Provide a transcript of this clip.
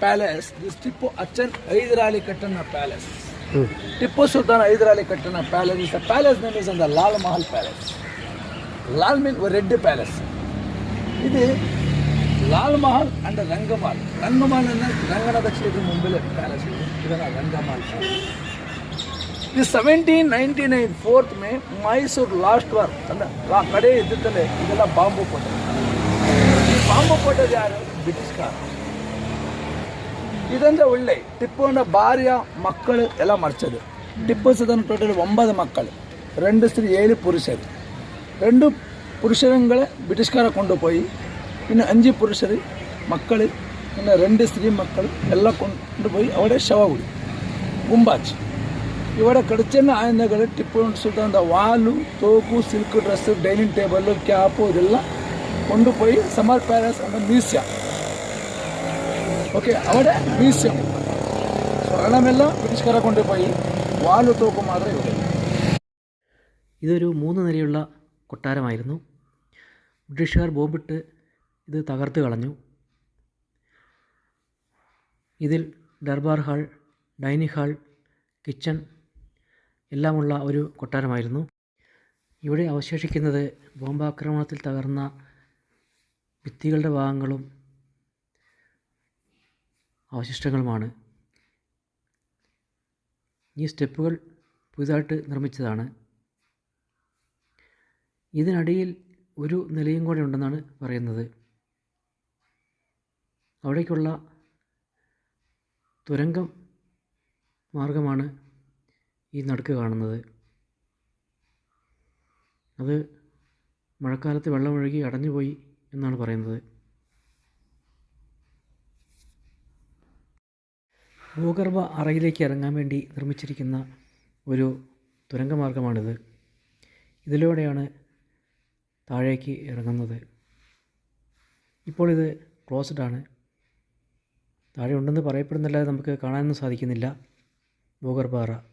Palace this Tipu ಅಚ್ಚನ್ ಹೈದರಾಲಿ ಕಟ್ಟನ palace Tipu Sultan Hyder Ali ಕಟ್ಟನ palace is the palace name is the Lal Mahal palace Lal mean red palace ಇದು Lal Mahal and Rangmahal Rangmahal ಅಂದರೆ ರಂಗನಾಥ ಕ್ಷೇತ್ರ ಮುಂಬೈಲಿ ಪ್ಯಾಲೇಸ್ ಇದನ್ನ ರಂಗಮಾಲ್ ಇದು seventeen ninety nine fourth May Mysuru last war ಅಂದರೆ ಆ ಕಡೆ ಇದ್ದಿದ್ದಲ್ಲೇ ಇದೆಲ್ಲ ಬಾಂಬು ಕೋಟೆ. ಈ ಬಾಂಬು ಕೋಟೆ ಯಾರು? ಬ್ರಿಟಿಷ್ಕಾರ ಇದಂದ್ರೆ ಒಳ್ಳೆ ಟಿಪ್ಪುವಿನ ಭಾರ್ಯ ಮಕ್ಕಳು ಎಲ್ಲ ಮರ್ಚದು ಟಿಪ್ಪು ಸುಲ್ತಾನ್ ಟೋಟಲ್ ಒಂಬತ್ತು ಮಕ್ಕಳು ரெண்டு ஸ்திரீ ஏழு புருஷர் ரெண்டு புருஷருங்களை பிரிட்டிஷ்கார கொண்டு போய் இன்னும் அஞ்சு புருஷர் மக்கள் இன்னும் ரெண்டு ஸ்திரீ மக்கள் எல்லாம் கொண்டு போய் அவட ಶವಗುಡಿ ಗುಂಬಾಚ್ ಇವಡ ಕಡಚನ್ನ ಆಯುಧಗಳು Tipu Sultan Vaalu ತೋಕು silk dress dining table cap ಇದೆಲ್ಲ ಕೊಂಡು போய் ಸಮರ್ ಪ್ಯಾಲೇಸ್ ಅನ್ನೋ ಮ್ಯೂಸಿಯಂ ಓಕೆ അവിടെ മ്യൂസിയം. സ്വർണമെല്ലാം ബ്രിട്ടീഷുകാരെ കൊണ്ടുപോയി വാലു തോക്കും മാത്രമേ ഉള്ളൂ. ഇതൊരു മൂന്ന് നിലയുള്ള കൊട്ടാരമായിരുന്നു. ബ്രിട്ടീഷുകാർ ബോംബിട്ട് ഇത് തകർത്ത് കളഞ്ഞു. ഇതിൽ Durbar hall dining hall kitchen എല്ലാമുള്ള ഒരു കൊട്ടാരമായിരുന്നു. ഇവിടെ അവശേഷിക്കുന്നത് ബോംബാക്രമണത്തിൽ തകർന്ന ഭിത്തികളുടെ ഭാഗങ്ങളും അവശിഷ്ടങ്ങളുമാണ്. ഈ സ്റ്റെപ്പുകൾ പുതുതായിട്ട് നിർമ്മിച്ചതാണ്. ഇതിനടിയിൽ ഒരു നിലയും കൂടെ ഉണ്ടെന്നാണ് പറയുന്നത്. അവിടേക്കുള്ള തുരങ്കം മാർഗമാണ് ഈ നടുക്ക് കാണുന്നത്. അത് മഴക്കാലത്ത് വെള്ളമൊഴുകി അടഞ്ഞുപോയി എന്നാണ് പറയുന്നത്. ഭൂഗർഭ അറയിലേക്ക് ഇറങ്ങാൻ വേണ്ടി നിർമ്മിച്ചിരിക്കുന്ന ഒരു തുരങ്കമാർഗമാണിത്. ഇതിലൂടെയാണ് താഴേക്ക് ഇറങ്ങുന്നത്. ഇപ്പോൾ ഇത് ക്ലോസ്ഡ് ആണ്. താഴെ ഉണ്ടെന്ന് പറയപ്പെടുന്നല്ലാതെ നമുക്ക് കാണാനൊന്നും സാധിക്കുന്നില്ല. ഭൂഗർഭ അറ.